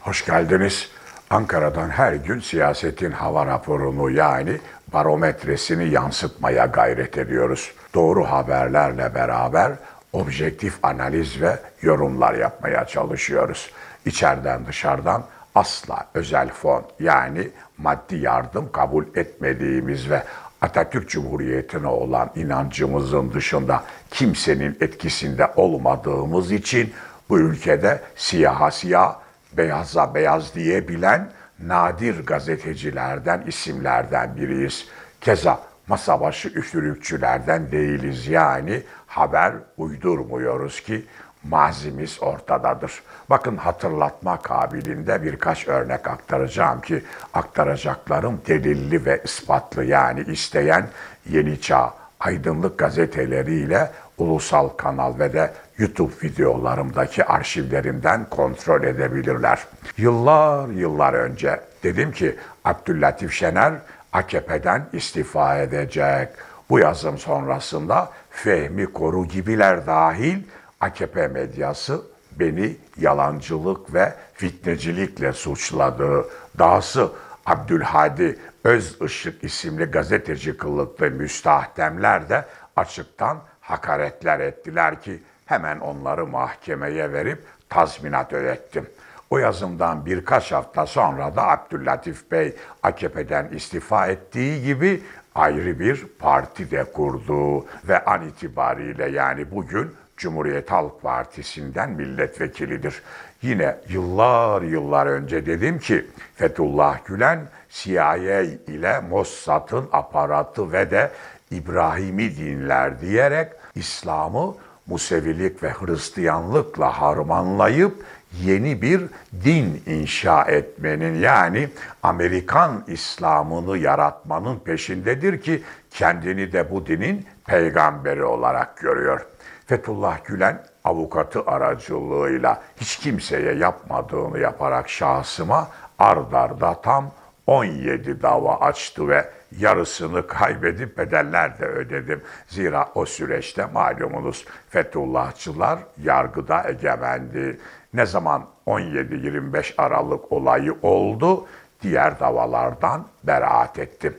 Hoş geldiniz. Ankara'dan her gün siyasetin hava raporunu yani barometresini yansıtmaya gayret ediyoruz. Doğru haberlerle beraber objektif analiz ve yorumlar yapmaya çalışıyoruz. İçeriden dışarıdan asla özel fon yani maddi yardım kabul etmediğimiz ve Atatürk Cumhuriyeti'ne olan inancımızın dışında kimsenin etkisinde olmadığımız için bu ülkede siyaha siyah, beyaza beyaz diyebilen nadir gazetecilerden, isimlerden biriyiz. Keza masa başı üfürükçülerden değiliz. Yani haber uydurmuyoruz ki mazimiz ortadadır. Bakın hatırlatma kabiliğinde birkaç örnek aktaracağım ki aktaracaklarım delilli ve ispatlı yani isteyen Yeni Çağ, Aydınlık gazeteleriyle ulusal kanal ve de YouTube videolarımdaki arşivlerimden kontrol edebilirler. Yıllar yıllar önce dedim ki Abdüllatif Şener AKP'den istifa edecek. Bu yazım sonrasında Fehmi Koru gibiler dahil AKP medyası beni yalancılık ve fitnecilikle suçladı. Dahası Abdülhadi Özışık isimli gazeteci kılıklı müstahdemler de açıktan hakaretler ettiler ki hemen onları mahkemeye verip tazminat ödettim. O yazımdan birkaç hafta sonra da Abdüllatif Bey AKP'den istifa ettiği gibi ayrı bir parti de kurdu ve an itibariyle yani bugün Cumhuriyet Halk Partisi'nden milletvekilidir. Yine yıllar yıllar önce dedim ki Fethullah Gülen CIA ile Mossad'ın aparatı ve de İbrahimi dinler diyerek İslam'ı Musevilik ve Hristiyanlıkla harmanlayıp yeni bir din inşa etmenin yani Amerikan İslam'ını yaratmanın peşindedir ki kendini de bu dinin peygamberi olarak görüyor. Fethullah Gülen avukatı aracılığıyla hiç kimseye yapmadığını yaparak şahsıma ardarda tam 17 dava açtı ve yarısını kaybedip bedeller de ödedim. Zira o süreçte malumunuz Fethullahçılar yargıda egemendi. Ne zaman 17-25 Aralık olayı oldu, diğer davalardan beraat ettim.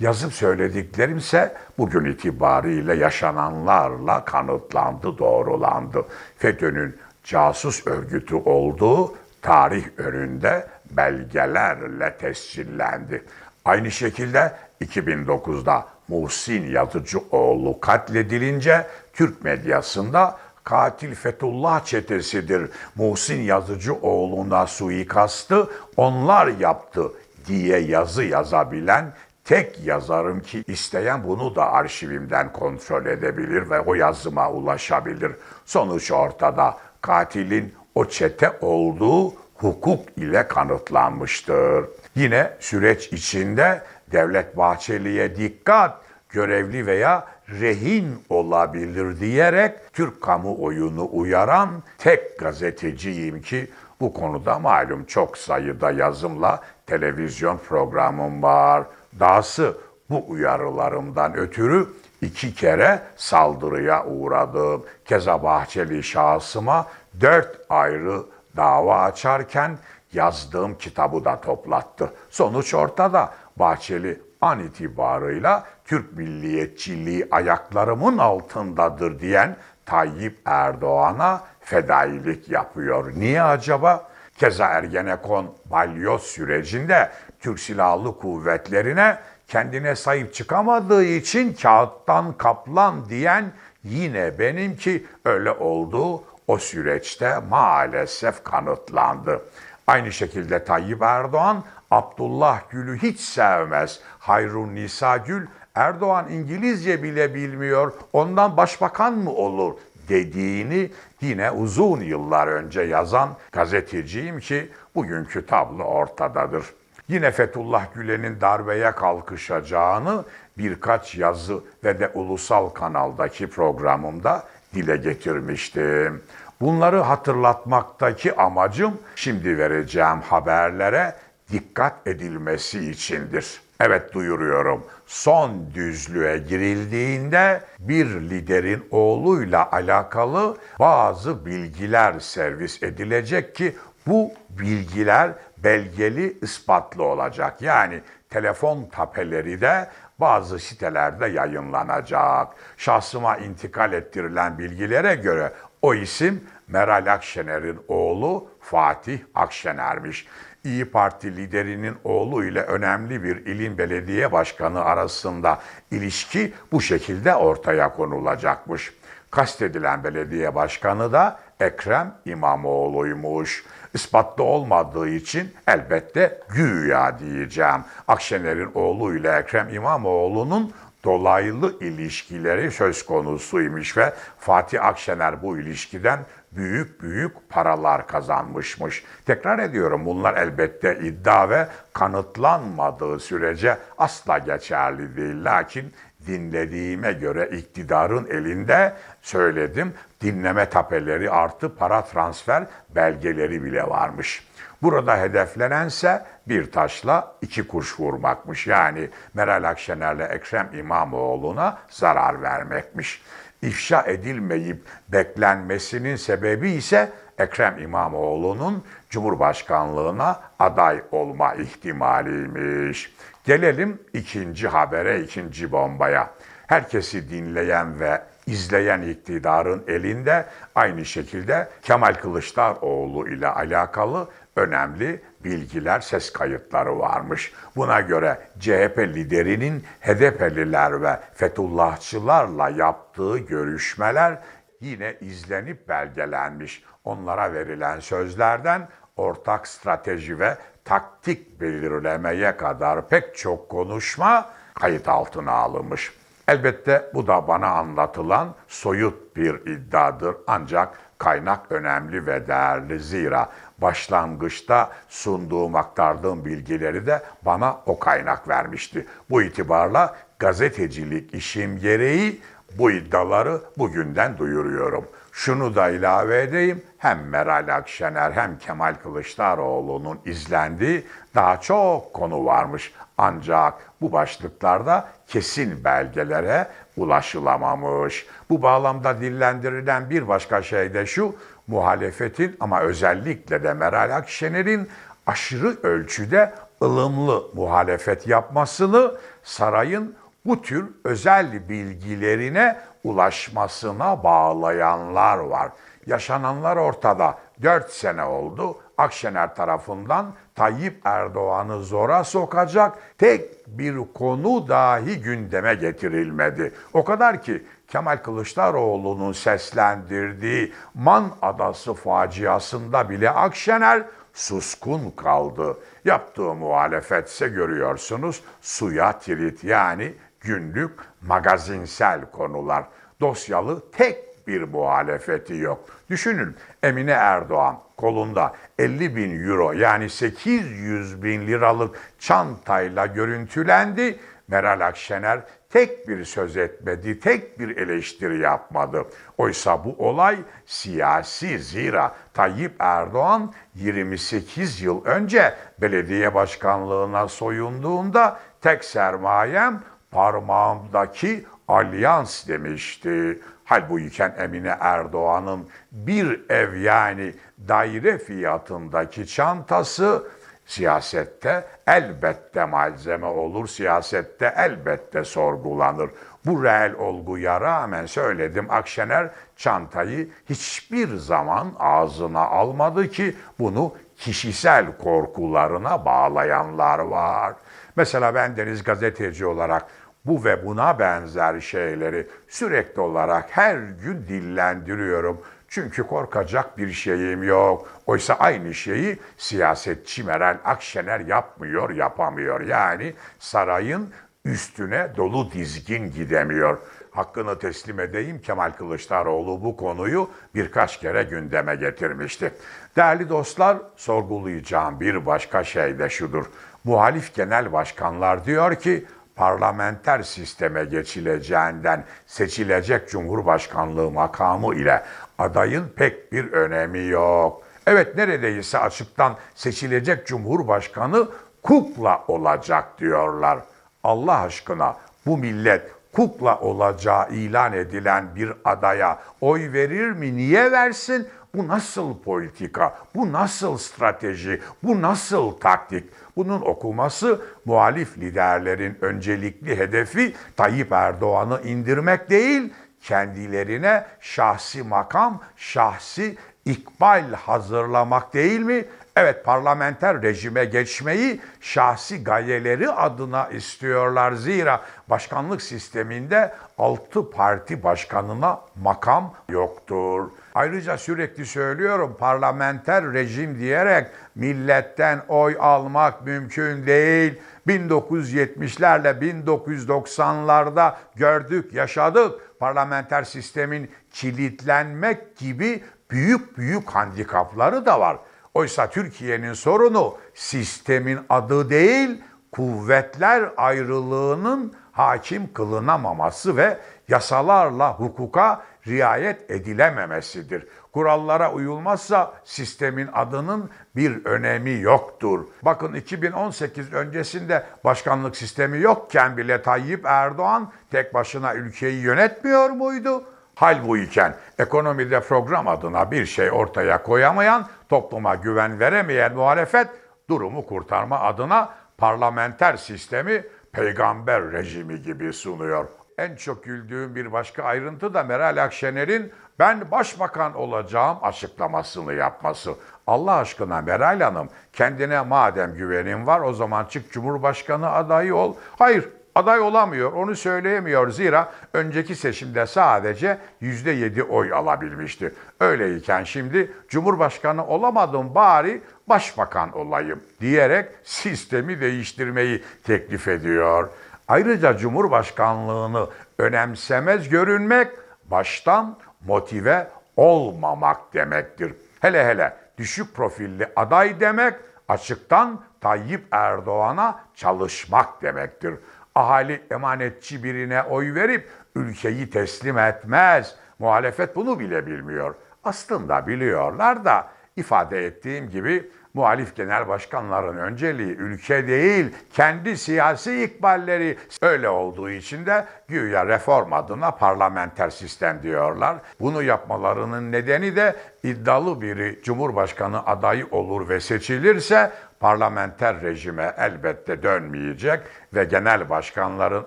Yazıp söylediklerimse bugün itibariyle yaşananlarla kanıtlandı, doğrulandı. FETÖ'nün casus örgütü olduğu tarih önünde belgelerle tescillendi. Aynı şekilde 2009'da Muhsin Yazıcıoğlu katledilince Türk medyasında katil Fethullah çetesidir. Muhsin Yazıcıoğlu'na suikastı onlar yaptı diye yazı yazabilen tek yazarım ki isteyen bunu da arşivimden kontrol edebilir ve o yazıma ulaşabilir. Sonuç ortada. Katilin o çete olduğu hukuk ile kanıtlanmıştır. Yine süreç içinde Devlet Bahçeli'ye dikkat, görevli veya rehin olabilir diyerek Türk kamuoyunu uyaran tek gazeteciyim ki bu konuda malum çok sayıda yazımla televizyon programım var. Dahası bu uyarılarımdan ötürü iki kere saldırıya uğradım. Keza Bahçeli şahsıma dört ayrı dava açarken yazdığım kitabı da toplattı. Sonuç ortada. Bahçeli an itibarıyla Türk milliyetçiliği ayaklarımın altındadır diyen Tayyip Erdoğan'a fedailik yapıyor. Niye acaba? Keza Ergenekon balyoz sürecinde Türk Silahlı Kuvvetlerine kendine sahip çıkamadığı için kağıttan kaplan diyen yine benim ki öyle olduğu o süreçte maalesef kanıtlandı. Aynı şekilde Tayyip Erdoğan Abdullah Gül'ü hiç sevmez. Hayrun Nisa Gül Erdoğan İngilizce bile bilmiyor. Ondan başbakan mı olur dediğini yine uzun yıllar önce yazan gazeteciyim ki bugünkü tablo ortadadır. Yine Fethullah Gülen'in darbeye kalkışacağını birkaç yazı ve de ulusal kanaldaki programımda dile getirmiştim. Bunları hatırlatmaktaki amacım şimdi vereceğim haberlere dikkat edilmesi içindir. Evet duyuruyorum. Son düzlüğe girildiğinde bir liderin oğluyla alakalı bazı bilgiler servis edilecek ki Bu bilgiler belgeli ispatlı olacak. Yani telefon tapeleri de bazı sitelerde yayınlanacak. Şahsıma intikal ettirilen bilgilere göre o isim Meral Akşener'in oğlu Fatih Akşener'miş. İyi Parti liderinin oğlu ile önemli bir ilin belediye başkanı arasında ilişki bu şekilde ortaya konulacakmış. Kastedilen belediye başkanı da Ekrem İmamoğlu'ymuş. İspatlı olmadığı için elbette güya diyeceğim. Akşener'in oğlu ile Ekrem İmamoğlu'nun dolaylı ilişkileri söz konusuymuş ve Fatih Akşener bu ilişkiden büyük büyük paralar kazanmışmış. Tekrar ediyorum bunlar elbette iddia ve kanıtlanmadığı sürece asla geçerli değil. Lakin dinlediğime göre iktidarın elinde söyledim dinleme tapeleri artı para transfer belgeleri bile varmış. Burada hedeflenense bir taşla iki kuş vurmakmış. Yani Meral Akşener'le Ekrem İmamoğlu'na zarar vermekmiş. İfşa edilmeyip beklenmesinin sebebi ise Ekrem İmamoğlu'nun Cumhurbaşkanlığına aday olma ihtimaliymiş. Gelelim ikinci habere, ikinci bombaya. Herkesi dinleyen ve izleyen iktidarın elinde aynı şekilde Kemal Kılıçdaroğlu ile alakalı önemli bilgiler, ses kayıtları varmış. Buna göre CHP liderinin HDP'liler ve Fethullahçılarla yaptığı görüşmeler yine izlenip belgelenmiş. Onlara verilen sözlerden ortak strateji ve taktik belirlemeye kadar pek çok konuşma kayıt altına alınmış. Elbette bu da bana anlatılan soyut bir iddiadır ancak kaynak önemli ve değerli zira başlangıçta sunduğum aktardığım bilgileri de bana o kaynak vermişti. Bu itibarla gazetecilik işim gereği bu iddiaları bugünden duyuruyorum. Şunu da ilave edeyim, hem Meral Akşener hem Kemal Kılıçdaroğlu'nun izlendiği daha çok konu varmış. Ancak bu başlıklarda kesin belgelere ulaşılamamış. Bu bağlamda dillendirilen bir başka şey de şu, muhalefetin ama özellikle de Meral Akşener'in aşırı ölçüde ılımlı muhalefet yapmasını sarayın bu tür özel bilgilerine ulaşmasına bağlayanlar var. Yaşananlar ortada. 4 sene oldu. Akşener tarafından Tayyip Erdoğan'ı zora sokacak tek bir konu dahi gündeme getirilmedi. O kadar ki Kemal Kılıçdaroğlu'nun seslendirdiği Man Adası faciasında bile Akşener suskun kaldı. Yaptığı muhalefetse görüyorsunuz suya tirit yani günlük magazinsel konular. Dosyalı tek bir muhalefeti yok. Düşünün Emine Erdoğan kolunda 50 bin euro yani 800 bin liralık çantayla görüntülendi. Meral Akşener tek bir söz etmedi, tek bir eleştiri yapmadı. Oysa bu olay siyasi zira Tayyip Erdoğan 28 yıl önce belediye başkanlığına soyunduğunda tek sermayem parmağımdaki alyans demişti. Halbuyken Emine Erdoğan'ın bir ev yani daire fiyatındaki çantası siyasette elbette malzeme olur, siyasette elbette sorgulanır. Bu reel olguya rağmen söyledim Akşener çantayı hiçbir zaman ağzına almadı ki bunu kişisel korkularına bağlayanlar var. Mesela ben Deniz gazeteci olarak bu ve buna benzer şeyleri sürekli olarak her gün dillendiriyorum. Çünkü korkacak bir şeyim yok. Oysa aynı şeyi siyasetçi Meral Akşener yapmıyor, yapamıyor. Yani sarayın üstüne dolu dizgin gidemiyor. Hakkını teslim edeyim Kemal Kılıçdaroğlu bu konuyu birkaç kere gündeme getirmişti. Değerli dostlar, sorgulayacağım bir başka şey de şudur. Muhalif genel başkanlar diyor ki parlamenter sisteme geçileceğinden seçilecek cumhurbaşkanlığı makamı ile adayın pek bir önemi yok. Evet neredeyse açıktan seçilecek cumhurbaşkanı kukla olacak diyorlar. Allah aşkına bu millet kukla olacağı ilan edilen bir adaya oy verir mi? Niye versin? Bu nasıl politika? Bu nasıl strateji? Bu nasıl taktik? Bunun okuması muhalif liderlerin öncelikli hedefi Tayyip Erdoğan'ı indirmek değil, kendilerine şahsi makam, şahsi ikbal hazırlamak değil mi? Evet parlamenter rejime geçmeyi şahsi gayeleri adına istiyorlar. Zira başkanlık sisteminde altı parti başkanına makam yoktur. Ayrıca sürekli söylüyorum parlamenter rejim diyerek milletten oy almak mümkün değil. 1970'lerle 1990'larda gördük, yaşadık. Parlamenter sistemin kilitlenmek gibi büyük büyük handikapları da var. Oysa Türkiye'nin sorunu sistemin adı değil, kuvvetler ayrılığının hakim kılınamaması ve yasalarla hukuka riayet edilememesidir. Kurallara uyulmazsa sistemin adının bir önemi yoktur. Bakın 2018 öncesinde başkanlık sistemi yokken bile Tayyip Erdoğan tek başına ülkeyi yönetmiyor muydu? Hal bu iken ekonomide program adına bir şey ortaya koyamayan, topluma güven veremeyen muhalefet durumu kurtarma adına parlamenter sistemi peygamber rejimi gibi sunuyor. En çok güldüğüm bir başka ayrıntı da Meral Akşener'in ben başbakan olacağım açıklamasını yapması. Allah aşkına Meral Hanım kendine madem güvenin var o zaman çık Cumhurbaşkanı adayı ol. Hayır aday olamıyor, onu söyleyemiyor. Zira önceki seçimde sadece %7 oy alabilmişti. Öyleyken şimdi Cumhurbaşkanı olamadım bari başbakan olayım diyerek sistemi değiştirmeyi teklif ediyor. Ayrıca Cumhurbaşkanlığını önemsemez görünmek baştan motive olmamak demektir. Hele hele düşük profilli aday demek açıktan Tayyip Erdoğan'a çalışmak demektir. Ahali emanetçi birine oy verip ülkeyi teslim etmez. Muhalefet bunu bile bilmiyor. Aslında biliyorlar da ifade ettiğim gibi muhalif genel başkanların önceliği ülke değil, kendi siyasi ikballeri öyle olduğu için de güya reform adına parlamenter sistem diyorlar. Bunu yapmalarının nedeni de iddialı biri Cumhurbaşkanı adayı olur ve seçilirse parlamenter rejime elbette dönmeyecek ve genel başkanların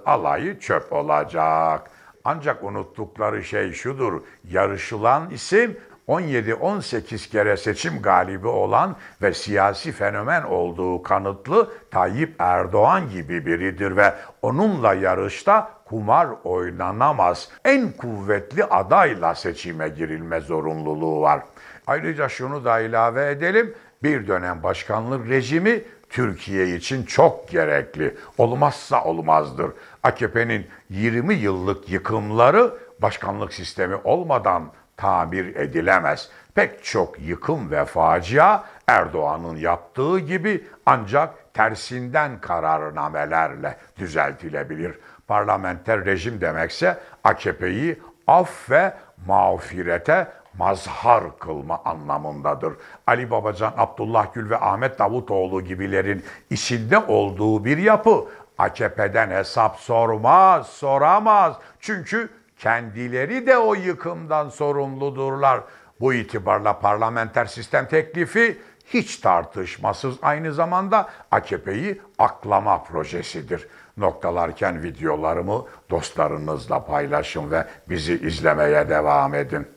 alayı çöp olacak. Ancak unuttukları şey şudur, yarışılan isim 17-18 kere seçim galibi olan ve siyasi fenomen olduğu kanıtlı Tayyip Erdoğan gibi biridir ve onunla yarışta kumar oynanamaz. En kuvvetli adayla seçime girilme zorunluluğu var. Ayrıca şunu da ilave edelim. Bir dönem başkanlık rejimi Türkiye için çok gerekli. Olmazsa olmazdır. AKP'nin 20 yıllık yıkımları başkanlık sistemi olmadan tabir edilemez. Pek çok yıkım ve facia Erdoğan'ın yaptığı gibi ancak tersinden kararnamelerle düzeltilebilir. Parlamenter rejim demekse AKP'yi af ve mağfirete mazhar kılma anlamındadır. Ali Babacan, Abdullah Gül ve Ahmet Davutoğlu gibilerin içinde olduğu bir yapı AKP'den hesap sormaz, soramaz. Çünkü kendileri de o yıkımdan sorumludurlar. Bu itibarla parlamenter sistem teklifi hiç tartışmasız aynı zamanda AKP'yi aklama projesidir. Noktalarken videolarımı dostlarınızla paylaşın ve bizi izlemeye devam edin.